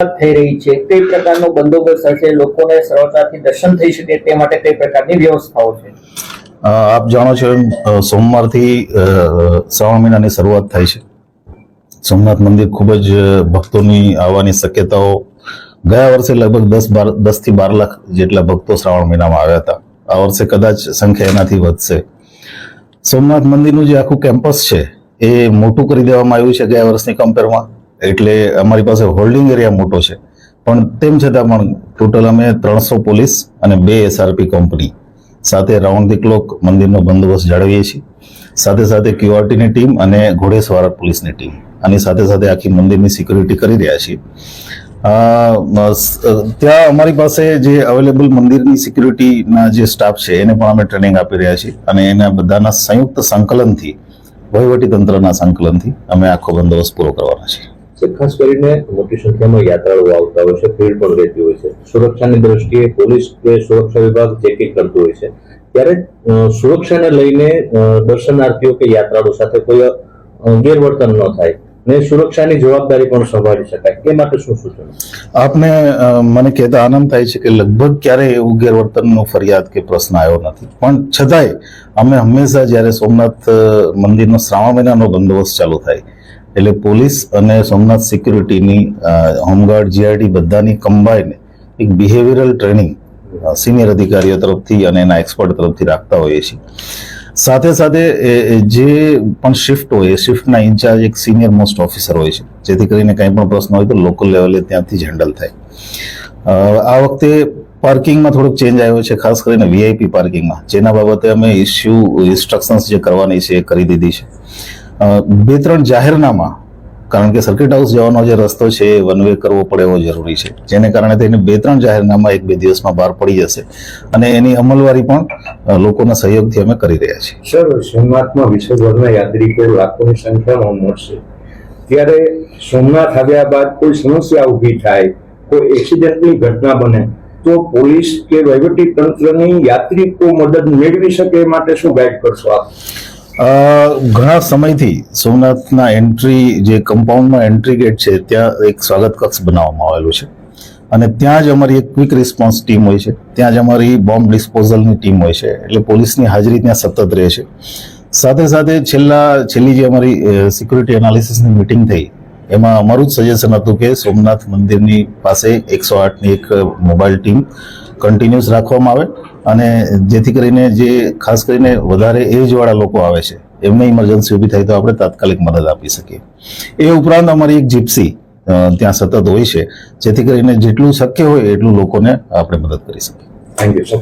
થઈ રહી છે. તે પ્રકારનો બંદોબસ્ત હશે, લોકોને સરળતાથી દર્શન થઈ શકે તે માટે કઈ પ્રકારની વ્યવસ્થાઓ છે? આપ જાણો છો એમ સોમવારથી શ્રાવણ મહિનાની શરૂઆત થાય છે. સોમનાથ મંદિર ખૂબ જ ભક્તોની આવવાની શક્યતાઓ ગયા વર્ષે લગભગ દસ બાર, દસથી બાર લાખ જેટલા ભક્તો શ્રાવણ મહિનામાં આવ્યા હતા. આ વર્ષે કદાચ સંખ્યા એનાથી વધશે. સોમનાથ મંદિરનું જે આખું કેમ્પસ છે, એ મોટું કરી દેવામાં આવ્યું છે ગયા વર્ષની કમ્પેરમાં એટલે અમારી પાસે હોલ્ડિંગ એરિયા મોટો છે. પણ તેમ છતાં પણ ટોટલ અમે ત્રણસો પોલીસ અને બે એસઆરપી કંપની સાથે રાઉન્ડ ધી ક્લોક મંદિરનો બંદોબસ્ત જાળવીએ છીએ. સાથે સાથે ક્યુઆરટીની ટીમ અને ઘોડેસવાર પોલીસની ટીમ આની સાથે સાથે આખી મંદિરની સિક્યુરિટી કરી રહ્યા છીએ. ત્યાં અમારી પાસે જે અવેલેબલ મંદિરની સિક્યુરિટીના જે સ્ટાફ છે, એને પણ અમે ટ્રેનિંગ આપી રહ્યા છીએ. અને એના બધાના સંયુક્ત સંકલનથી વહીવટી તંત્રના સંકલનથી અમે આખો બંદોબસ્ત પૂરો કરવાના છીએ. છે. ખાસ કરીને મોટી સંખ્યામાં યાત્રાળુઓ આવતા હોય છે, ભીડ પણ રહેતી હોય છે. સુરક્ષાની દ્રષ્ટિએ પોલીસ કે સુરક્ષા વિભાગ ચેકિંગ કરતું હોય છે. ત્યારે સુરક્ષાને લઈને દર્શનાર્થીઓ કે યાત્રાળુ સાથે કોઈ ગેરવર્તન ન થાય ને સુરક્ષાની જવાબદારી પણ સંભાળી શકાય. એ માટે શું સૂચન? આપને મને કહેતા આનંદ થાય છે કે લગભગ ક્યારેય એવું ગેરવર્તનનો ફરિયાદ કે પ્રશ્ન આવ્યો નથી. પણ છતાંય, અમે હંમેશા જ્યારે સોમનાથ મંદિરનો શ્રાવણ મહિનાનો બંદોબસ્ત ચાલુ થાય એટલે પોલીસ અને સોમનાથ સિક્યુરિટીની હોમગાર્ડ જીઆરડી બધાની કમ્બાઈન એક બિહેવિયરલ ટ્રેનિંગ સિનિયર અધિકારીઓ તરફથી અને એના એક્સપર્ટ તરફથી રાખતા હોઈએ છીએ. સાથે સાથે જે પણ શિફ્ટ હોય, એ શિફ્ટના ઇન્ચાર્જ એક સિનિયર મોસ્ટ ઓફિસર હોય છે. જેથી કરીને કંઈ પણ પ્રશ્ન હોય તો લોકલ લેવલે ત્યાંથી જ હેન્ડલ થાય. આ વખતે પાર્કિંગમાં થોડોક ચેન્જ આવ્યો છે, ખાસ કરીને વીઆઈપી પાર્કિંગમાં જેના બાબતે અમે ઇસ્યુ ઇન્સ્ટ્રક્શન્સ જે કરવાની છે એ કરી દીધી છે. બે ત્રણ જાહેરનામા, કારણ કે સર્કિટ હાઉસ જવાનો જે રસ્તો છે એ વન વે કરવો પડે એવો જરૂરી છે. જેને કારણે થઈને બે ત્રણ જાહેરનામા એક બે દિવસમાં બહાર પડી જશે. અને એની અમલવારી પણ લોકોના સહયોગથી અમે કરી રહ્યા છીએ. સર સોમનાથમાં વિશ્વભરના યાત્રિકો લાખોની સંખ્યામાં મળશે. ત્યારે સોમનાથ આવ્યા બાદ કોઈ સમસ્યા ઊભી થાય, કોઈ એક્સિડન્ટની ઘટના બને, તો પોલીસ કે વહીવટી તંત્રની યાત્રિકો મદદ મેળવી શકે માટે શું ગાઈડ કરશો આપ? ઘણા સમયથી સોમનાથના એન્ટ્રી જે કમ્પાઉન્ડમાં એન્ટ્રી ગેટ છે, ત્યાં એક સ્વાગત કક્ષ બનાવવામાં આવેલું છે. અને ત્યાં જ અમારી એક ક્વિક રિસ્પોન્સ ટીમ હોય છે. ત્યાં જ અમારી બોમ્બ ડિસ્પોઝલની ટીમ હોય છે. એટલે પોલીસની હાજરી ત્યાં સતત રહે છે. સાથે સાથે છેલ્લા, છેલ્લી જે અમારી સિક્યુરિટી એનાલિસિસની મિટિંગ થઈ, એમાં અમારું જ સજેશન હતું કે સોમનાથ મંદિરની પાસે એકસો આઠની એક મોબાઈલ ટીમ કન્ટિન્યુઅસ રાખવામાં આવે અને જેથી કરીને જે ખાસ કરીને વધારે એજવાળા લોકો આવે છે, એમને ઇમરજન્સી ઊભી થાય તો આપણે તાત્કાલિક મદદ આપી શકીએ. એ ઉપરાંત અમારી એક જીપ્સી ત્યાં સતત હોય છે, જેથી કરીને જેટલું શક્ય હોય એટલું લોકોને આપણે મદદ કરી શકીએ. Thank you sir